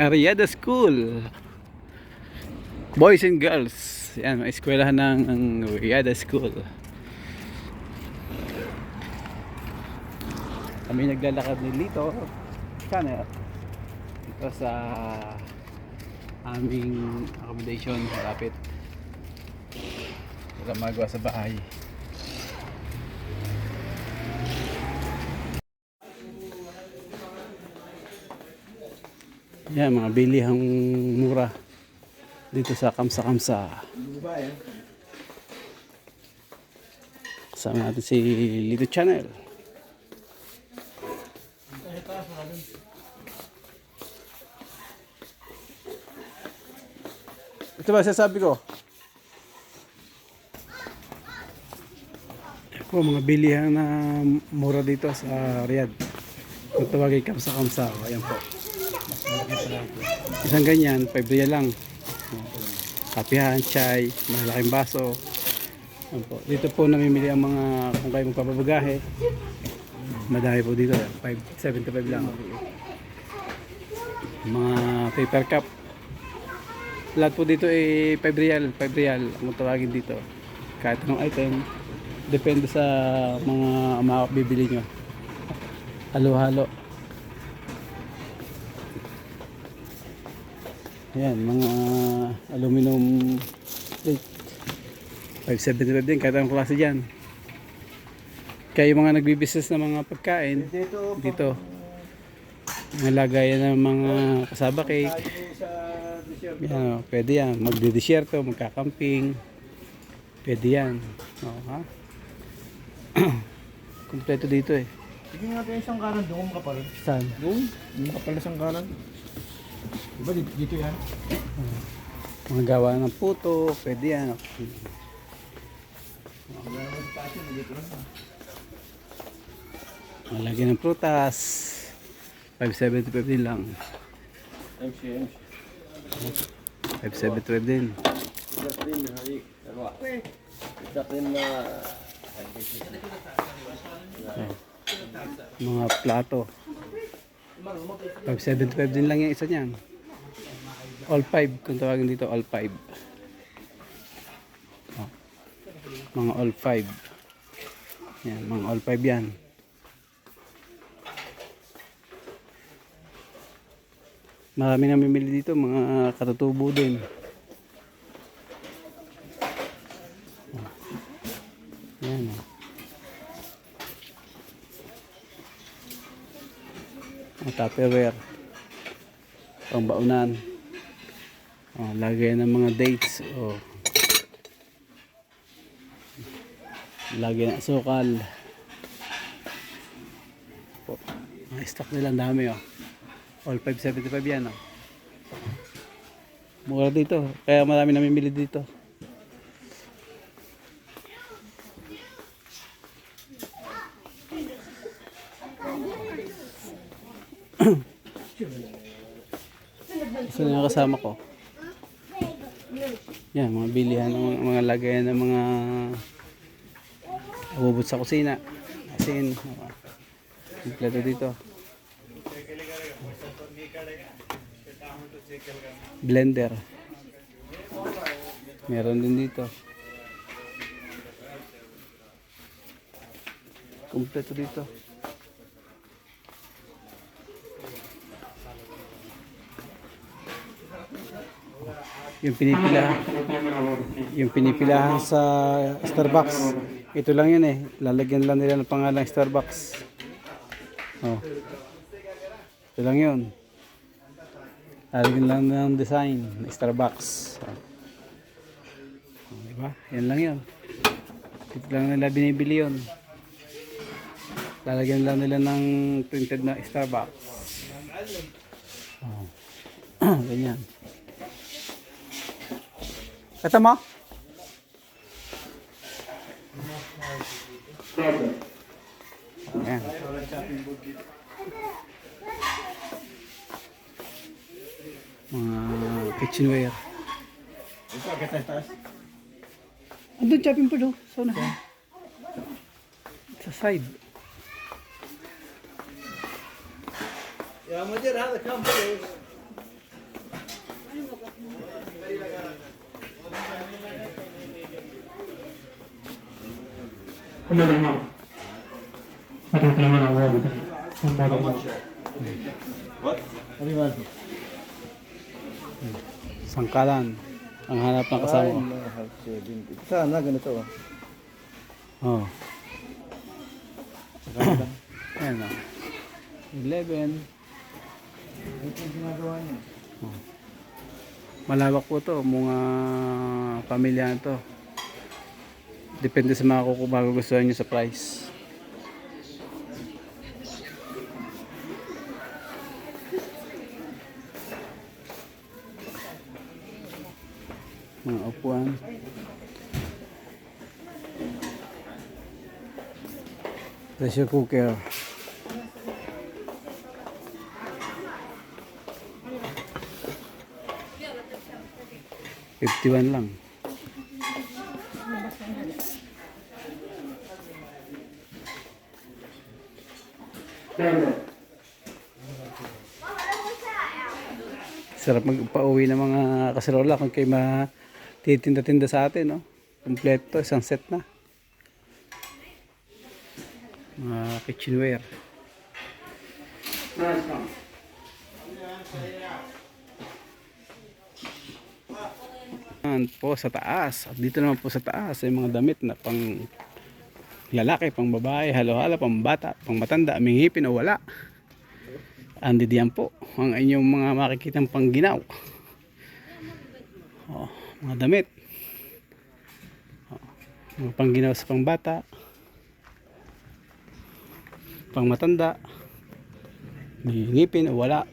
Ariada School. Boys and girls. Yan, may eskwelahan ng ang School. Kami naglalakad ni Lito. Channel. Sa aming accommodation malapit. Wala magawa sa bahay. Yan, mga bilihang mura dito sa Kamsa Kamsa. Kasama natin si Lito Channel. Ito ba sasabi ko? Ito po, mga bilihan na mura dito sa Riyadh. Kung tawagin Kamsa Kamsa, ayan po. Isang ganyan, 5 real lang. Kapihan, chai, malaking baso. Po. Dito po namimili ang mga, kung kayo magpapabagahe, madami po dito, 5, 75 lang. Mga paper cup. Lahat po dito ay 5 real, 5 real ang tawagin dito. Kahit anong item, depende sa mga mga nyo. Halo-halo. Ayan, mga aluminum plate. 575 din, kahit anong klase dyan. Kaya yung mga nagbibusiness ng mga pagkain, Dito, dito. Mga lagayan ng mga kasaba cake. Yan, oh, pwede yan. Magdidisyerto, magkakamping. Pwede yan. Oo, ha? Kompleto dito eh. Sige nga tayo isang kanan doon makapal. Saan? Doon? Makapal na isang kanan. Diba dito, yan? Mga gawa ng puto, pwede yan. Lang. Malagyan ng prutas. 575 din lang. MC, MC. 575 din. Isak din, hari. Dalawa. Isak din na... Mga plato. 575 din lang yung isa niyan. All 5 kung tawagin dito, all 5. Oh. Mga all 5. Yan, mga all 5 yan. Marami na mamimili dito, mga katutubo din. Oh. Yan. Oh. Ang tupperware. Pang baunan. Oh, lagay ng mga dates. Oh. Lagay ng sukal. Oh. Mga stock nila dami oh. All 575 yan oh. Mura dito. Kaya marami namimili dito. Gusto na yung kasama ko. Yan, mga bilihan mga, mga lagayan ng mga abubot sa kusina. Asin. Kompleto dito. Blender. Meron din dito. Kompleto dito. Yung pinipila yung pinipilahan sa Starbucks. Ito lang yun eh. Lalagyan lang nila ng pangalan Starbucks. Oh. Ito lang yun. Lalagyan lang ng design Starbucks. Oh. Oh, diba? Yan lang yun. Ito lang nila binibili yun. Lalagyan lang nila ng printed na Starbucks. Oh. Ganyan. Ito mo? Ayan. Mga kitchenware. Ito, agad tayo taas. Andun chopping board oh. Sa unahan. Sa side. Yeah, mo dyan ha, the company. Sangkalan. Ang hanap ng kasama ko. Sana ganito. oh. Oh. Ayan o. 11. Ito yung ginagawa niya. Malawak po to, mga pamilya to. Depende sa mga kuko magugustuhan nyo sa price. Mga upuan. Pressure cooker. Fifty-one lang. Sarap magpauwi ng mga kaserola kung kayo matitinda-tinda sa atin, no? Kompleto, isang set na. Mga kitchenware. Yan po sa taas. At dito naman po sa taas ay mga damit na pang lalaki, pang babae, halo-halo, pang bata, pang matanda, aming hipin o wala. Andi diyan po ang inyong mga makikitang pangginaw. Oh, mga damit. Oh, mga pangginaw sa pangbata. Pang matanda. May ngipin o wala.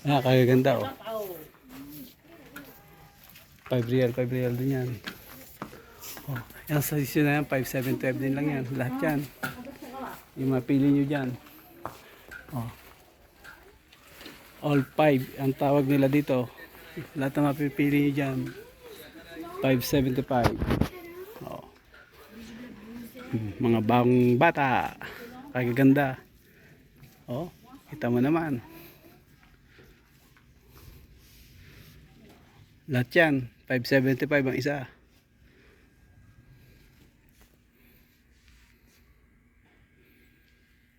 Ah, kagaganda oh. 5 real, 5 real din yan. Oh, yung size na yan, 5,712 din lang yan. Lahat yan. Yung mapili nyo dyan. Oh. All 5 ang tawag nila dito. Lahat na mapipili nyo dyan. 575. Oh. Mga bagong bata. Kagaganda. Oh, kita mo naman. Lahat yan. 575 ang isa.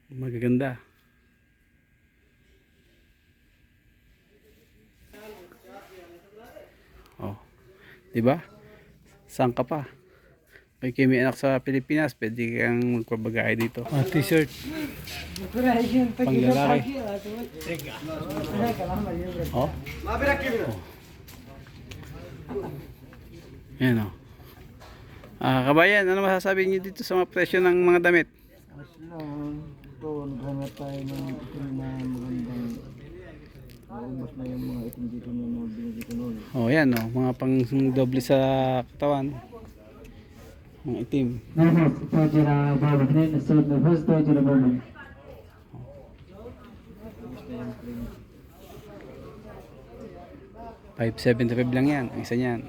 Magaganda. Oh. 'Di ba? Saan ka pa? May kimi anak sa Pilipinas, pwede kang magpabagay dito. Ah, t-shirt. Panglalaki. Oh. Yan o. Ah, kabayan, ano masasabi niyo dito sa mga presyo ng mga damit? Mas lang. Ito, naghanap tayo ng itim na magandang Naubos na yung mga itim dito na mga binili ko noon. Oh, yan o. Mga pang doble sa katawan. Mga itim. Ubus na yung cream. 575 lang yan. Ang isa niyan.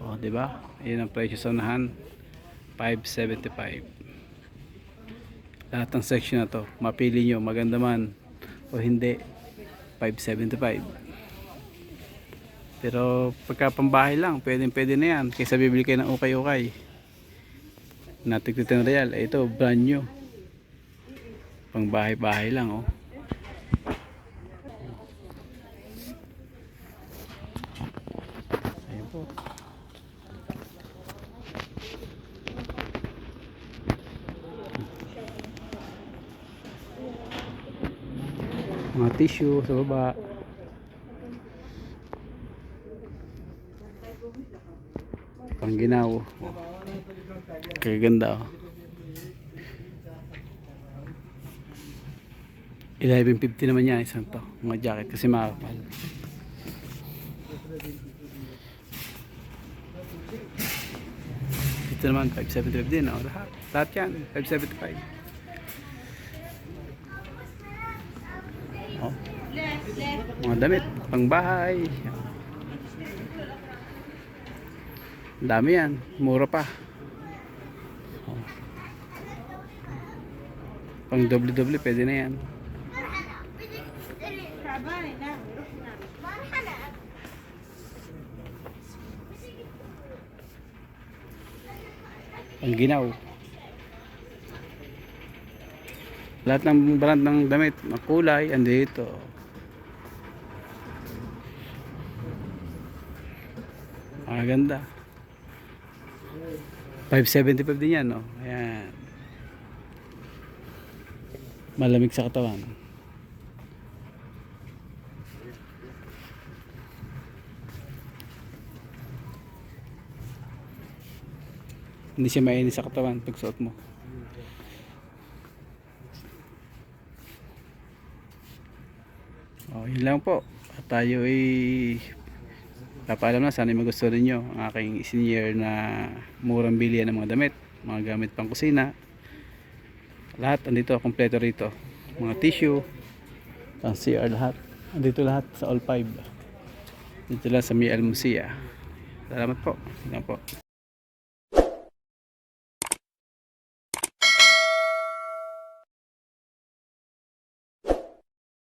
Oh, 'di ba? Ayun ang presyo sa unahan. 575. Lahat ng section na 'to, mapili nyo maganda man o hindi. 575. Pero pagka pambahay lang, pwedeng pwede na yan. Kaysa bibili kayo ng ukay-ukay natig 10 real eh, ito brand new pang bahay bahay lang oh ayun po mga tissue sa baba pang ginaw Kaganda oh. 11.50 naman yan isang to. Mga jacket kasi makakapal. Dito naman 575 din oh. Lahat, lahat yan 575. Mga damit, pang bahay. Dami yan, mura pa. Pang doble-doble, pwede na yan. Ang ginaw. Lahat ng brand ng damit, ng kulay, andito. Ang ganda. 575 din yan, no? Ayan. Malamig sa katawan. Hindi siya mainit sa katawan pag suot mo. Oh, yun lang po. At tayo ay papaalam na sana magustuhan ninyo ang aking senior na murang bilihan ng mga damit, mga gamit pang kusina. Lahat andito, kompleto rito. Mga tissue, pang CR lahat. Andito lahat sa all 5. Dito lang sa Mia Almusia. Salamat po. Tingnan po.